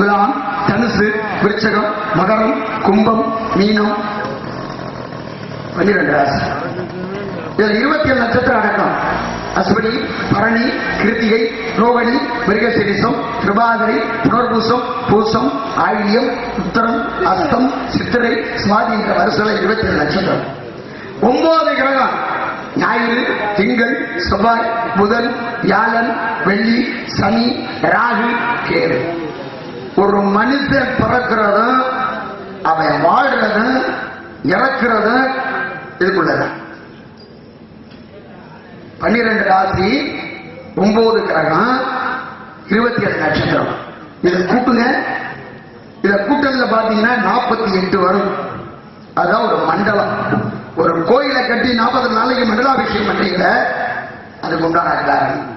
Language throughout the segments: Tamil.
துலாம் தனுசு விருச்சகம் மகரம் கும்பம் மீனம். பன்னிரண்டு ராசி. இதில் இருபத்தி ஏழு நட்சத்திரம் அடக்கம். அஸ்வினி பரணி கிருத்திகை ரோகிணி மிருகசிரிசம் திருபாதிரை புனர்பூசம் பூசம் ஆயில்யம் உத்தரம் அஸ்தம் சித்திரை சுவாதி என்ற வருஷம் இருபத்தி ஏழு நட்சத்திரம். ஒன்பது கிரகம். ஞாயிறு திங்கள் செவ்வாய் புதன் வியாழன் வெள்ளி சனி ராகு கேது. ஒரு மனுஷன் பிறக்கிறதும் அவன் வாழ்றதும் இறக்கிறதும் இதுக்குள்ளதான் பன்னிரண்டு ராசி ஒன்பது கிரகம் இருபத்தி ஏழு நட்சத்திரம். இதை கூட்டுங்க. இதை கூட்டத்துல பாத்தீங்கன்னா நாற்பத்தி எட்டு வரும். அதுதான் ஒரு மண்டலம். ஒரு கோயிலை கட்டி நாற்பது நாளைக்கு மண்டலாபிஷேகம் பண்றீங்க அதுக்கு உண்டான காரணம்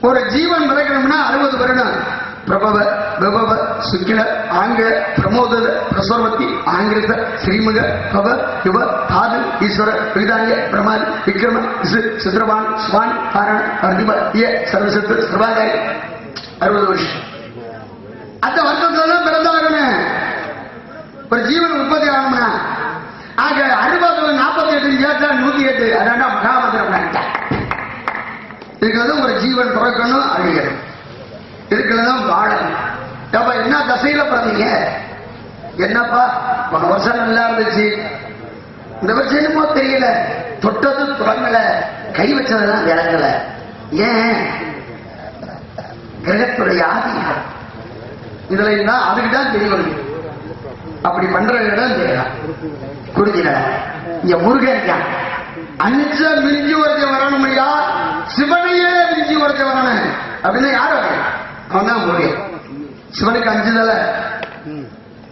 ஒரு ஜீவன் பிறக்கணும்னா அறுபது வருடம். பிரபவ விபவ சுக்கில ஆங்க பிரமோத பிரசோர்வதி ஆங்கிரத ஸ்ரீமுக பவ யுவ தாது ஈஸ்வர விதாய பிரமாதி விக்ரம இசு சுவான் ஸ்வான் காரண அர்திப ஏ சர்வசத்து சர்வாதாரி அறுபது வருஷம். அந்த வருத்தத்துல தான் பிறந்தாகணும் ஒரு ஜீவன் உற்பத்தி ஆகணும்னா ஆக அறுபது நாற்பத்தி எட்டு சேர்த்தா நூத்தி எட்டு. அதாண்டா மகாமந்திரம் இதுக்கு ஒரு ஜீவன் பிறக்கணும் அழியணும் இதுக்குள்ளதான் வாழணும். என்ன தசையில பிறந்தீங்க என்னப்பா? போன வருஷம் நல்லா இருந்துச்சு. இந்த வருஷம் என்னமோ தெரியல. தொட்டது தொடங்கல. கை வச்சதெல்லாம் விளங்கல. ஏன்? கிரகத்துடைய ஆதிக்கம் இதுல இருந்தா அதுக்கு தான் வருது அப்படி பண்ற இடம் தெரியலாம் குறிஞ்சில இங்க முருகன் இருக்கான். அஞ்ச மிஞ்சி ஒருத்தன் வரணும் ஐயா சிவனையே மிஞ்சி ஒருத்தன் வரணும். அப்படின்னா யாரு அவன் தான் முருகன். சிவனுக்கு அஞ்சு தலை.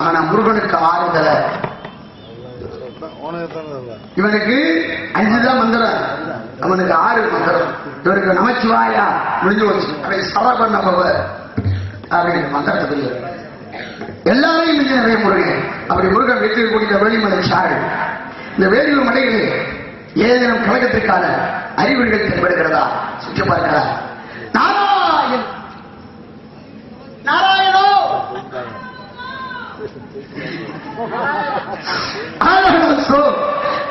ஆனா முருகனுக்கு ஆறு தலை. இவனுக்கு அஞ்சுதான் மந்திரம். அவனுக்கு ஆறு மந்திரம். இவனுக்கு நமச்சிவாயா முடிஞ்சு வச்சு அதை சரபண்ண பவ அப்படிங்கிற மந்திரத்தை புரிய எல்லாரையும் மிஞ்சி நிறைய முருகன் அப்படி முருகன் வெற்றி கூடிய வேலிமலை சாறு இந்த வேலிமலை மலைகளே ஏதேனும் கழகத்திற்கான அறிகுறிகள் தென்படுகிறதா? சுற்றி பார்க்கிறார் நாராயண். நாராயணோ.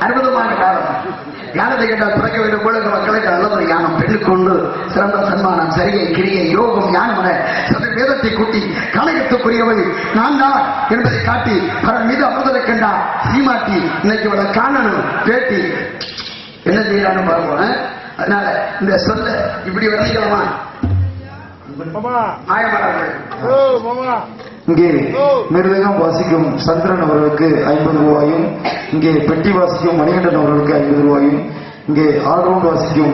அற்புதமான காலம். ஞானத்தை கேட்டால் பிறக்க வேண்டும் போல இந்த மக்களுக்கு நல்ல ஞானம் பெண்ணுக்கு கொண்டு சிறந்த சன்மானம் சரியை கிரியை யோகம் ஞானம் என சற்று வேதத்தை கூட்டி கணக்கத்துக்குரியவள் நான் தான் என்பதை காட்டி பரன் மீது அமுதலை கண்டா சீமாட்டி இன்னைக்கு இவளை காணணும் பேட்டி. என்ன செய்யறான்னு பார்ப்போம் அதனால இந்த சொல்ல இப்படி வர்ணிக்கலாமா? மாயமானவர்கள். இங்கே மிருதகம் வாசிக்கும் சந்திரன் அவர்களுக்கு ஐம்பது ரூபாயும் இங்கே பெட்டி வாசிக்கும் மணிகண்டன் அவர்களுக்கு ஐம்பது ரூபாயும் இங்கே ஆல்ரவுண்ட் வாசிக்கும்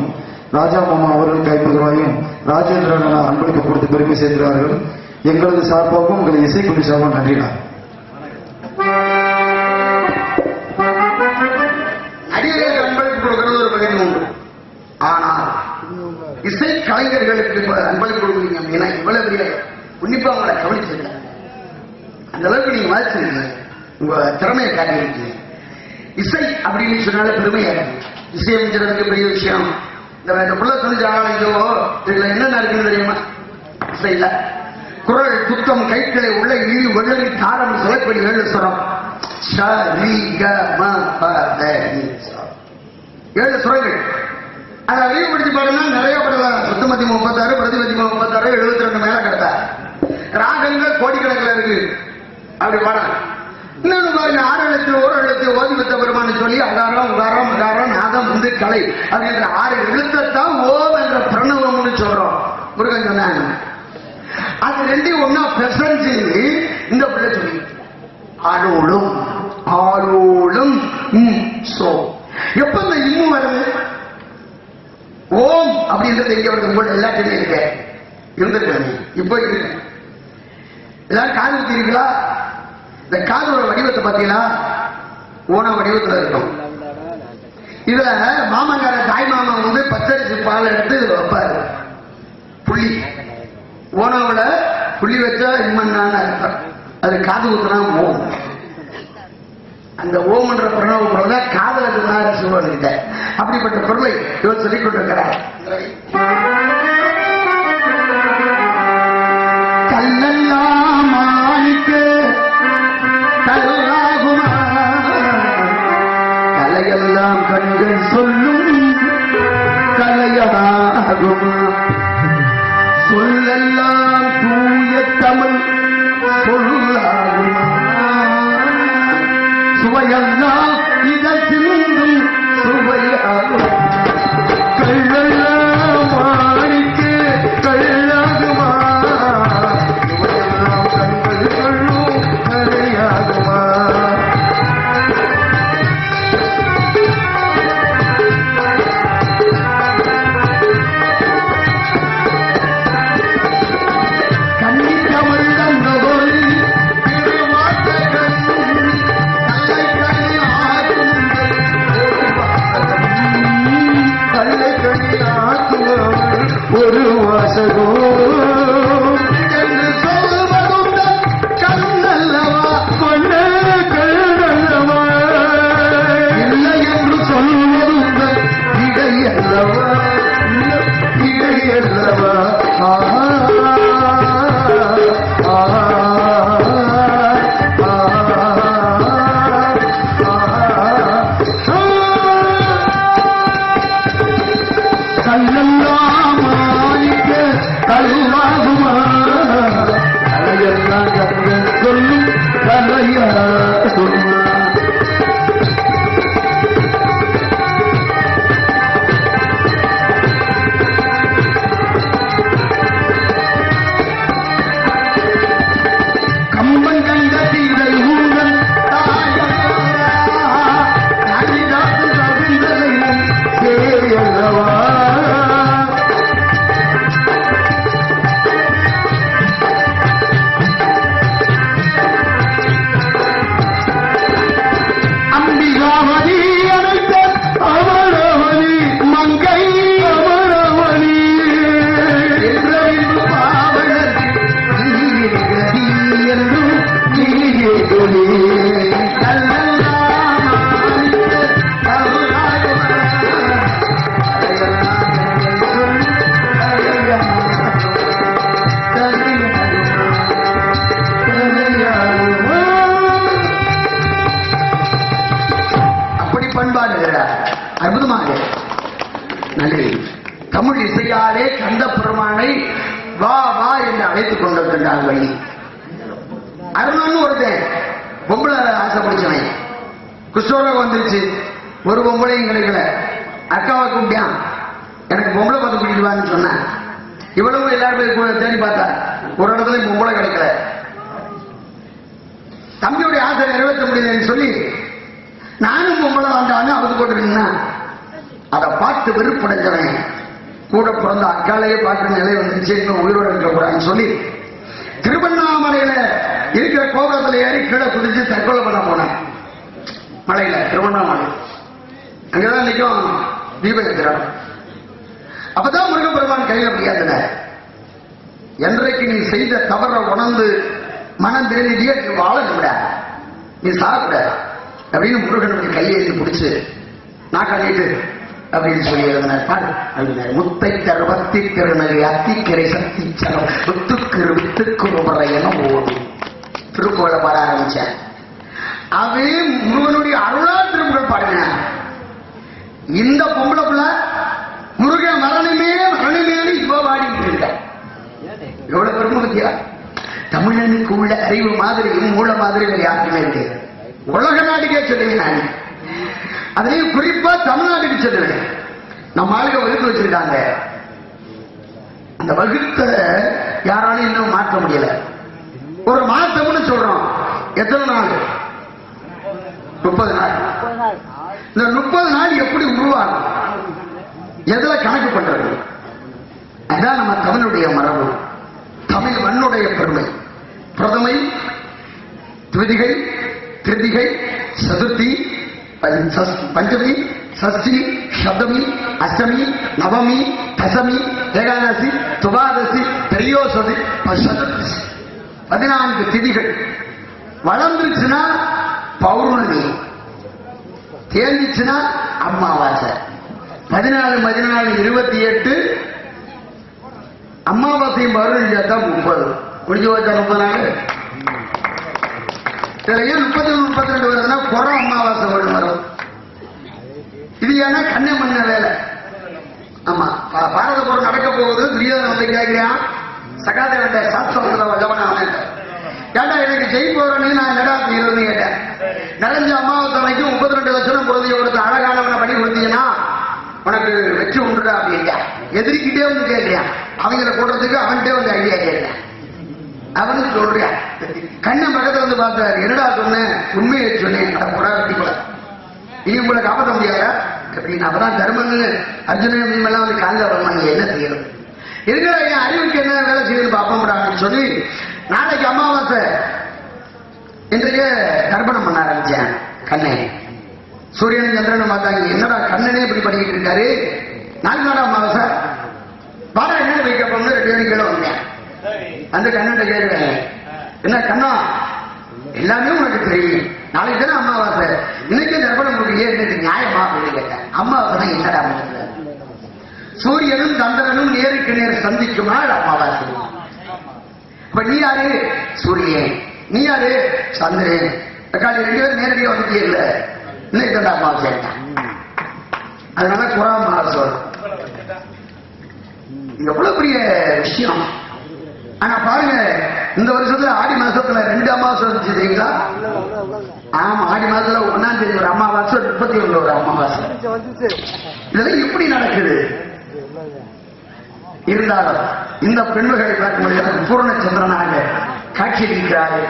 ராஜா மாமா அவர்களுக்கு ஐம்பது ரூபாயும் ராஜேந்திரன் அன்பளிப்பு கொடுத்து பெருமை சேர்க்கிறார்கள். எங்களது சார்பாகவும் உங்களை இசைக்குழு சார்பாக நன்றினா அன்பளிப்பு ஒரு ஆனால் இசை கலைஞர்களுக்கு அன்பளிப்பு கொடுக்குறீங்க ஏன்னா இவ்வளவு பெரிய உன்னிப்பா அந்த அளவுக்கு நீங்க மதிச்சிருக்கீங்க உங்க திறமையை காட்டியிருக்கீங்க. இசை அப்படின்னு சொன்னாலே பெருமையா இருக்கு. இசை அமைச்சதுக்கு பெரிய விஷயம். இந்த இந்த புள்ள துணிஞ்சாலும் இதோ இதுல என்னென்ன இருக்குன்னு தெரியுமா? இசையில குரல் துத்தம் கைகளை உள்ள இழி வெள்ளரி தாரம் சொல்லப்படி ஏழு சுரம். க ம ப ஏழு சுரங்கள். அதை அறிவுபடுத்தி பாருங்கன்னா நிறைய படலாம் சுத்தமதி முப்பத்தாறு பிரதிபதி முப்பத்தாறு எழுபத்தி ரெண்டு மேல கிடத்தா ராகங்கள் கோடிக்கணக்கில் இருக்கு. அப்படி பாடலாம் இன்னொன்று பாருங்க ஆறு எழுத்து ஒரு எழுத்து ஓதி பெருமான்னு சொல்லி அகாரம் உகாரம் அகாரம் நாதம் வந்து கலை அப்படின்ற ஆறு எழுத்தைத்தான் ஓம் என்ற பிரணவம்னு சொல்றோம். முருகன் சொன்னாங்க அது ரெண்டையும் ஒன்னா பெசஞ்சு இந்த பிள்ளை சொல்லி ஆளோளும் ஆளோளும் சோ. எப்ப இந்த இம்மு வருது? ஓம் அப்படின்றது எங்க வருது. உங்களோட எல்லாத்தையுமே இருக்க. இருந்திருக்காங்க இப்போ இருக்கு. எல்லாரும் காது இந்த காதோட வடிவத்தை பார்த்தீங்கன்னா ஓன வடிவத்தில் இருக்கும் இதுல மாமங்கார தாய் மாமா வந்து பச்சரிசி பால் எடுத்து இதுல வைப்பாரு. புள்ளி. ஓனாவுல புள்ளி வச்சா இம்மன்னான அர்த்தம். அது காது ஊத்துனா ஓம் அந்த ஓம்ன்ற பிரணவ பொருள் தான் காதல சொன்னார் சிவன்கிட்ட அப்படிப்பட்ட பொருளை இவர் சொல்லிக் கொண்டிருக்கிறார். كان جاي صلي كان يا ஒரு வாசகோ. அழைத்துக் கொண்டிருக்கின்றார் வழி அருணன் ஒருத்தன் பொம்பளை ஆசைப்படுச்சவன் குஷ்டரோகம் வந்துருச்சு. ஒரு பொம்பளையும் கிடைக்கல அக்காவை கூப்பிட்டான் எனக்கு பொம்பளை பார்த்து கூட்டிட்டு வான்னு சொன்னேன். இவ்வளவு எல்லாரும் கூட தேடி பார்த்தா ஒரு இடத்துல பொம்பளை கிடைக்கல. தம்பியுடைய ஆசை நிறைவேற்ற முடியலன்னு சொல்லி நானும் பொம்பளை வந்தான்னு அவுத்து போட்டுருக்கீங்கன்னா அதை பார்த்து வெறுப்படைஞ்சவன். கூட பிறந்த அக்காலையே பார்க்குற நிலை வந்துச்சு. இன்னும் உயிரோடு இருக்கக்கூடாதுன்னு சொல்லி திருவண்ணாமலையில இருக்கிற கோபுரத்துல ஏறி கீழே குதிச்சு தற்கொலை பண்ண போனேன் மலையில திருவண்ணாமலை. அங்கதான் நிற்கும் தீபயத்திரம் அப்பதான் முருகப்பெருமான் கையில முடியாதுல என்றைக்கு நீ செய்த தவற உணர்ந்து மனம் திரும்பியே நீ வாழக்கூட நீ சாப்பிட அப்படின்னு முருகன் கையை பிடிச்சு நான் நாக்காளிட்டு அப்படின்னு சொல்லி எழுதினார் அப்படின்னாரு முத்தை தருவத்தி திருநகை அத்திக்கரை சக்தி சலம் வித்துக்கு வித்துக்கு முறை ஓடும். திருக்கோளை பாட ஆரம்பிச்சேன் அதே முருகனுடைய அருளா திருமுறை பாடுங்க இந்த பொம்பளை பிள்ளை முருகன் மரணமே மரணமே இவ பாடிட்டு இருக்க. எவ்வளவு பெருமை பத்தியா? தமிழனுக்கு உள்ள அறிவு மாதிரி மூல மாதிரி வேற யாருக்குமே இருக்கு உலக நாட்டுக்கே சொல்லுவேன் நான். அதுலயும் குறிப்பா தமிழ்நாட்டுக்கு சொல்லுவேன் நம்ம ஆளுங்க வகுத்து வச்சிருக்காங்க. அந்த வகுத்த யாராலும் இன்னும் மாற்ற முடியல. ஒரு மாசம்னு சொல்றோம். எத்தனை நாள்? முப்பது நாள். இந்த முப்பது நாள் எப்படி உருவாகும்? எதுல கணக்கு பண்றது? அதான் நம்ம தமிழுடைய மரபு. தமிழ் மண்ணுடைய பெருமை. பிரதமை துவிதிகை திருதிகை சதுர்த்தி பஞ்சமி சஷ்டி சப்தமி அஷ்டமி நவமி தசமி ஏகாதசி துபாதசி திரையோசதி சதுர்த்தி பதினான்கு திதிகள். வளர்ந்துருச்சுன்னா பௌர்ணமி. தேர்ந்துச்சுன்னா அமாவாசை பதினாலு பதினாலு இருபத்தி எட்டு. அமாவாசையும் பௌர்ணமி சேர்த்தா முப்பது. முடிஞ்சு வச்சா முப்பது நாள்? இதுல ஏன் முப்பத்தி ரெண்டு வருதுன்னா புறம் அமாவாசை வரும் வரும் இது ஏன்னா கண்ணை மண்ண வேலை ஆமா ஆ, போகுது வந்து கேட்கிறான் சகாதேவன் சாஸ்திரத்துல வல்லவன ஏண்டா எனக்கு ஜெய் போறேன்னு நான் என்னடா செய்யறதுன்னு கேட்டேன். நிறைஞ்ச அம்மாவுக்கு முப்பத்தி ரெண்டு லட்சம் குழந்தைய ஒருத்த அழகானவனை பண்ணி கொடுத்தீங்கன்னா உனக்கு வெற்றி உண்டுடா அப்படின்ட்டா. எதிரிக்கிட்டே வந்து கேட்கிறான். அவங்கள போடுறதுக்கு அவன்கிட்டே வந்து ஐடியா கேட்கிறேன். அவனு சொல்றான் கண்ணன் பக்கத்துல வந்து பார்த்தாரு. என்னடா சொன்னேன்? உண்மையை சொன்னேன். அதை போடா வெட்டி போல. இனி உங்களை காப்பாற்ற முடியாதா? அப்படின்னு அப்பதான் தர்மன்னு அர்ஜுனன் எல்லாம் வந்து காலில் வரணும் என்ன செய்யணும்? இருக்கிற என் அறிவுக்கு என்ன வேலை செய்யுதுன்னு பார்ப்போம்டான்னு சொல்லி நாளைக்கு அமாவாசை. இன்றைக்கு தர்ப்பணம் பண்ண ஆரம்பிச்சேன் கண்ணே. சூரியன் சந்திரன் பார்த்தாங்க என்னடா கண்ணனே இப்படி பண்ணிக்கிட்டு இருக்காரு? நாலு நாடா அமாவாசை. வாடா என்ன வைக்க போகணும் ரெண்டு பேரும் கீழே வந்தேன். அந்த கண்ணன் கேட்கிறேன் என்ன கண்ணா எல்லாமே உனக்கு தெரியும். நாளைக்கு தானே அமாவாசை. இன்னைக்கு தர்ப்பணம் முடியே இன்னைக்கு நியாயமா அப்படின்னு கேட்டேன். அமாவாசை தான் என்னடா சூரியனும் சந்திரனும் நேருக்கு நேர் சந்திக்கும் நாள் அமாவாசை. அப்ப நீ யாரு? சூரியன். நீ யாரு? சந்திரன். தக்காளி ரெண்டு பேரும் நேரடியாக இல்ல இன்னைக்கு தான் அமாவாசை அதனால குரா மாசம் இது எவ்வளவு பெரிய விஷயம். ஆனா பாருங்க இந்த வருஷத்துல ஆடி மாசத்துல ரெண்டு அமாவாசை வந்துச்சு தெரியுங்களா? ஆமா ஆடி மாசத்துல ஒன்னாம் தேதி ஒரு அமாவாசை முப்பத்தி ஒண்ணு ஒரு அமாவாசை. இதெல்லாம் எப்படி நடக்குது? இருந்தாலும் இந்த பெண்களை பார்க்க எனக்கு பூர்ணச்சந்திரனாக காட்சியிருக்கிறார்கள்